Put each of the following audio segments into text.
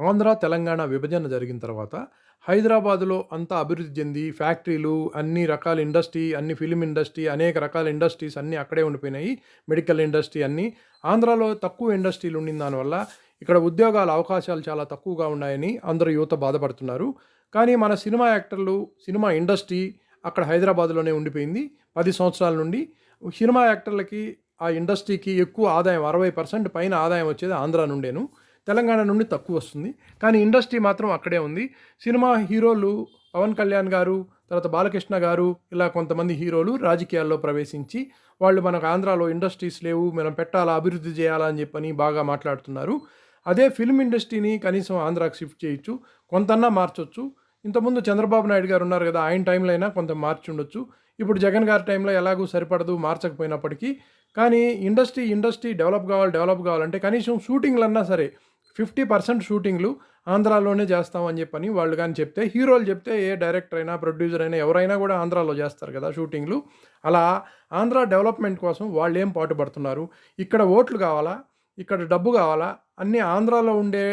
ఆంధ్ర తెలంగాణ విభజన జరిగిన తర్వాత హైదరాబాదులో అంతా అభివృద్ధి చెంది ఫ్యాక్టరీలు అన్ని రకాల ఇండస్ట్రీ అన్ని ఫిలిం ఇండస్ట్రీ అనేక రకాల ఇండస్ట్రీస్ అన్నీ అక్కడే ఉండిపోయినాయి. మెడికల్ ఇండస్ట్రీ అన్నీ. ఆంధ్రాలో తక్కువ ఇండస్ట్రీలు ఉండిన దానివల్ల ఇక్కడ ఉద్యోగాల అవకాశాలు చాలా తక్కువగా ఉన్నాయని అందరూ యువత బాధపడుతున్నారు. కానీ మన సినిమా యాక్టర్లు సినిమా ఇండస్ట్రీ అక్కడ హైదరాబాద్లోనే ఉండిపోయింది. పది సంవత్సరాల నుండి సినిమా యాక్టర్లకి ఆ ఇండస్ట్రీకి ఎక్కువ ఆదాయం అరవై పర్సెంట్ పైన ఆదాయం వచ్చేది ఆంధ్ర నుండేను. తెలంగాణ నుండి తక్కువ వస్తుంది. కానీ ఇండస్ట్రీ మాత్రం అక్కడే ఉంది. సినిమా హీరోలు పవన్ కళ్యాణ్ గారు తర్వాత బాలకృష్ణ గారు ఇలా కొంతమంది హీరోలు రాజకీయాల్లో ప్రవేశించి వాళ్ళు మనకు ఆంధ్రాలో ఇండస్ట్రీస్ లేవు మనం పెట్టాలా అభివృద్ధి చేయాలా అని చెప్పని బాగా మాట్లాడుతున్నారు. అదే ఫిల్మ్ ఇండస్ట్రీని కనీసం ఆంధ్రాకి షిఫ్ట్ చేయొచ్చు కొంతన్నా మార్చొచ్చు. ఇంతకుముందు చంద్రబాబు నాయుడు గారు ఉన్నారు కదా ఆయన టైంలో అయినా కొంత మార్చి ఉండొచ్చు. ఇప్పుడు జగన్ గారి టైంలో ఎలాగూ సరిపడదు మార్చకపోయినప్పటికీ. కానీ ఇండస్ట్రీ ఇండస్ట్రీ డెవలప్ కావాలి డెవలప్ కావాలంటే కనీసం షూటింగ్లన్నా సరే ఫిఫ్టీ పర్సెంట్ షూటింగ్లు ఆంధ్రాలోనే చేస్తామని చెప్పని వాళ్ళు కానీ చెప్తే హీరోలు చెప్తే ఏ డైరెక్టర్ అయినా ప్రొడ్యూసర్ అయినా ఎవరైనా కూడా ఆంధ్రాలో చేస్తారు కదా షూటింగ్లు. అలా ఆంధ్ర డెవలప్మెంట్ కోసం వాళ్ళు ఏం పాటుపడుతున్నారు? ఇక్కడ ఓట్లు కావాలా? ఇక్కడ డబ్బు కావాలా? అన్నీ ఆంధ్రాలో ఉండే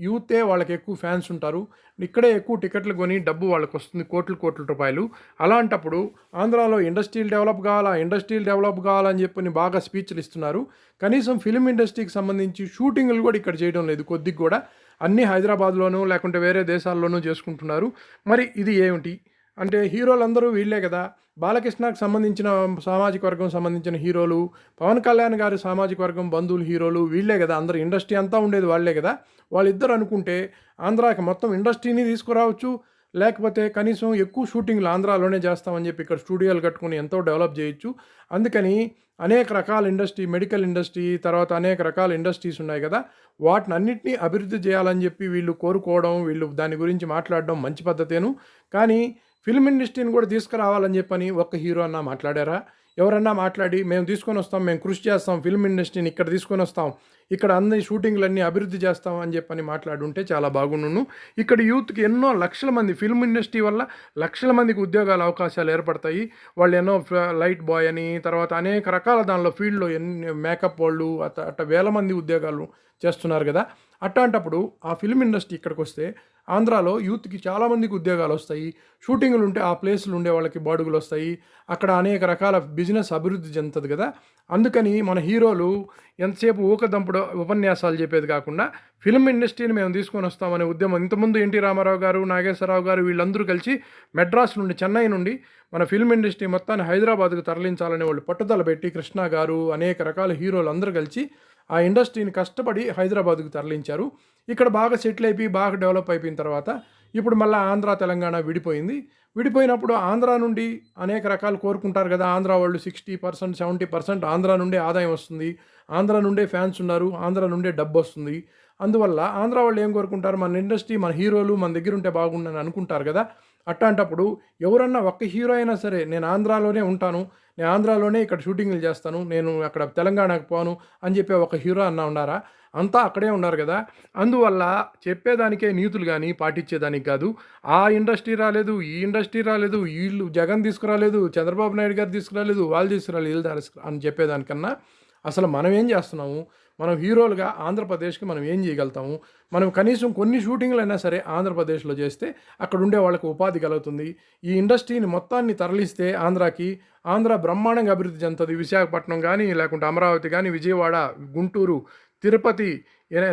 యూతే వాళ్ళకి ఎక్కువ ఫ్యాన్స్ ఉంటారు. ఇక్కడే ఎక్కువ టికెట్లు కొని డబ్బు వాళ్ళకి వస్తుంది కోట్లు కోట్ల రూపాయలు. అలాంటప్పుడు ఆంధ్రాలో ఇండస్ట్రీలు డెవలప్ కావాలా ఇండస్ట్రీలు డెవలప్ కావాలని చెప్పని బాగా స్పీచ్లు ఇస్తున్నారు. కనీసం ఫిలిం ఇండస్ట్రీకి సంబంధించి షూటింగ్లు కూడా ఇక్కడ చేయడం లేదు కొద్దిగా కూడా. అన్నీ హైదరాబాద్లోనూ లేకుంటే వేరే దేశాల్లోనూ చేసుకుంటున్నారు. మరి ఇది ఏమిటి? అంటే హీరోలందరూ వీళ్ళే కదా. బాలకృష్ణకు సంబంధించిన సామాజిక వర్గం సంబంధించిన హీరోలు పవన్ కళ్యాణ్ గారి సామాజిక వర్గం బంధువులు హీరోలు వీళ్ళే కదా. అందరు ఇండస్ట్రీ అంతా ఉండేది వాళ్ళే కదా. వాళ్ళిద్దరు అనుకుంటే ఆంధ్రాకి మొత్తం ఇండస్ట్రీని తీసుకురావచ్చు. లేకపోతే కనీసం ఎక్కువ షూటింగ్లు ఆంధ్రాలోనే చేస్తామని చెప్పి ఇక్కడ స్టూడియోలు కట్టుకుని ఎంతో డెవలప్ చేయొచ్చు. అందుకని అనేక రకాల ఇండస్ట్రీ మెడికల్ ఇండస్ట్రీ తర్వాత అనేక రకాల ఇండస్ట్రీస్ ఉన్నాయి కదా. వాటిని అన్నింటినీ అభివృద్ధి చేయాలని చెప్పి వీళ్ళు కోరుకోవడం వీళ్ళు దాని గురించి మాట్లాడడం మంచి పద్ధతేను. కానీ ఫిల్మ్ ఇండస్ట్రీని కూడా తీసుకురావాలని చెప్పని ఒక హీరో అన్న మాట్లాడారా? ఎవరన్నా మాట్లాడి మేము తీసుకొని వస్తాం మేము కృషి చేస్తాం ఫిల్మ్ ఇండస్ట్రీని ఇక్కడ తీసుకొని వస్తాం ఇక్కడ అన్ని షూటింగ్లన్నీ అభివృద్ధి చేస్తాం అని చెప్పని మాట్లాడుంటే చాలా బాగుండును. ఇక్కడ యూత్కి ఎన్నో లక్షల మంది ఫిల్మ్ ఇండస్ట్రీ వల్ల లక్షల మందికి ఉద్యోగాల అవకాశాలు ఏర్పడతాయి. వాళ్ళు ఎన్నో లైట్ బాయ్ అని తర్వాత అనేక రకాల దానిలో ఫీల్డ్లో ఎన్ని మేకప్ వాళ్ళు అట్ట అట్ట వేల మంది ఉద్యోగాలు చేస్తున్నారు కదా. అట్లాంటప్పుడు ఆ ఫిల్మ్ ఇండస్ట్రీ ఇక్కడికి వస్తే ఆంధ్రాలో యూత్కి చాలామందికి ఉద్యోగాలు వస్తాయి. షూటింగ్లు ఉంటే ఆ ప్లేస్లు ఉండే వాళ్ళకి బాడుగులు వస్తాయి. అక్కడ అనేక రకాల బిజినెస్ అభివృద్ధి చెందుతుంది కదా. అందుకని మన హీరోలు ఎంతసేపు ఊకదంపుడు ఉపన్యాసాలు చెప్పేది కాకుండా ఫిల్మ్ ఇండస్ట్రీని మేము తీసుకొని వస్తామనే ఉద్యమం. ఇంతకుముందు ఎన్టీ రామారావు గారు నాగేశ్వరరావు గారు వీళ్ళందరూ కలిసి మెడ్రాస్ నుండి చెన్నై నుండి మన ఫిల్మ్ ఇండస్ట్రీ మొత్తాన్ని హైదరాబాద్కు తరలించాలనే వాళ్ళు పట్టుదల పెట్టి కృష్ణ గారు అనేక రకాల హీరోలు అందరూ కలిసి ఆ ఇండస్ట్రీని కష్టపడి హైదరాబాద్కు తరలించారు. ఇక్కడ బాగా సెటిల్ అయిపోయి బాగా డెవలప్ అయిపోయిన తర్వాత ఇప్పుడు మళ్ళీ ఆంధ్ర తెలంగాణ విడిపోయింది. విడిపోయినప్పుడు ఆంధ్ర నుండి అనేక రకాలు కోరుకుంటారు కదా ఆంధ్ర వాళ్ళు sixty percent seventy percent Andhra నుండే ఆదాయం వస్తుంది. ఆంధ్ర నుండే ఫ్యాన్స్ ఉన్నారు ఆంధ్ర నుండే డబ్బు వస్తుంది. అందువల్ల ఆంధ్ర వాళ్ళు ఏం కోరుకుంటారు? మన ఇండస్ట్రీ మన హీరోలు మన దగ్గర ఉంటే బాగుండని అనుకుంటారు కదా. అట్లాంటప్పుడు ఎవరన్నా ఒక్క హీరో అయినా సరే నేను ఆంధ్రాలోనే ఉంటాను నేను ఆంధ్రాలోనే ఇక్కడ షూటింగ్లు చేస్తాను నేను అక్కడ తెలంగాణకు పోను అని చెప్పి ఒక హీరో అన్న ఉన్నారా? అంతా అక్కడే ఉన్నారు కదా. అందువల్ల చెప్పేదానికే నీతులు కానీ పాటించేదానికి కాదు. ఆ ఇండస్ట్రీ రాలేదు ఈ ఇండస్ట్రీ రాలేదు వీళ్ళు జగన్ తీసుకురాలేదు చంద్రబాబు నాయుడు గారు తీసుకురాలేదు వాళ్ళు తీసుకురాలేదు వీళ్ళు అని చెప్పేదానికన్నా అసలు మనం ఏం చేస్తున్నాము? మనం హీరోలుగా ఆంధ్రప్రదేశ్కి మనం ఏం చేయగలుగుతాము? మనం కనీసం కొన్ని షూటింగ్లు అయినా సరే ఆంధ్రప్రదేశ్లో చేస్తే అక్కడ ఉండే వాళ్ళకి ఉపాధి కలుగుతుంది. ఈ ఇండస్ట్రీని మొత్తాన్ని తరలిస్తే ఆంధ్రాకి ఆంధ్ర బ్రహ్మాండంగా అభివృద్ధి చెందుతుంది. విశాఖపట్నం కానీ లేకుంటే అమరావతి కానీ విజయవాడ గుంటూరు తిరుపతి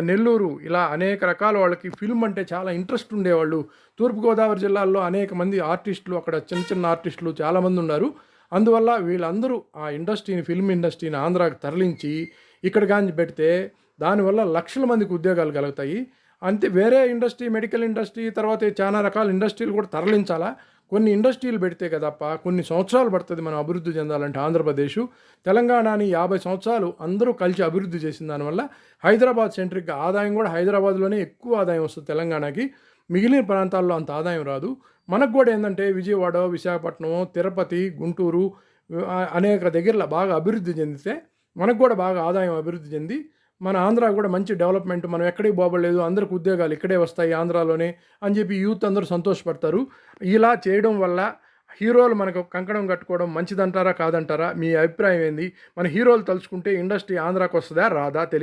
నెల్లూరు ఇలా అనేక రకాల వాళ్ళకి ఫిల్మ్ అంటే చాలా ఇంట్రెస్ట్ ఉండేవాళ్ళు. తూర్పుగోదావరి జిల్లాల్లో అనేక మంది ఆర్టిస్టులు అక్కడ చిన్న చిన్న ఆర్టిస్టులు చాలామంది ఉన్నారు. అందువల్ల వీళ్ళందరూ ఆ ఇండస్ట్రీని ఫిల్మ్ ఇండస్ట్రీని ఆంధ్రాకి తరలించి ఇక్కడ కానీ పెడితే దానివల్ల లక్షల మందికి ఉద్యోగాలు కలుగుతాయి. అంతే వేరే ఇండస్ట్రీ మెడికల్ ఇండస్ట్రీ తర్వాత చాలా రకాల ఇండస్ట్రీలు కూడా తరలించాలా? కొన్ని ఇండస్ట్రీలు పెడితే కదప్ప కొన్ని సంవత్సరాలు పడుతుంది మనం అభివృద్ధి చెందాలంటే ఆంధ్రప్రదేశ్. తెలంగాణని యాభై సంవత్సరాలు అందరూ కలిసి అభివృద్ధి చేసిన దానివల్ల హైదరాబాద్ సెంట్రిక్గా ఆదాయం కూడా హైదరాబాద్లోనే ఎక్కువ ఆదాయం వస్తుంది తెలంగాణకి. మిగిలిన ప్రాంతాల్లో అంత ఆదాయం రాదు. మనకు కూడా ఏంటంటే విజయవాడ విశాఖపట్నం తిరుపతి గుంటూరు అనేక దగ్గరలో బాగా అభివృద్ధి చెందితే మనకు కూడా బాగా ఆదాయం అభివృద్ధి చెంది మన ఆంధ్ర కూడా మంచి డెవలప్మెంట్ మనం ఎక్కడికి పోబడలేదు అందరికి ఉద్యోగాలు ఇక్కడే వస్తాయి ఆంధ్రాలోనే అని చెప్పి యూత్ అందరూ సంతోషపడతారు. ఇలా చేయడం వల్ల హీరోలు మనకు కంకణం కట్టుకోవడం మంచిదంటారా కాదంటారా మీ అభిప్రాయం ఏంది? మన హీరోలు తలుచుకుంటే ఇండస్ట్రీ ఆంధ్రాకి వస్తుందా రాదా తెలియదు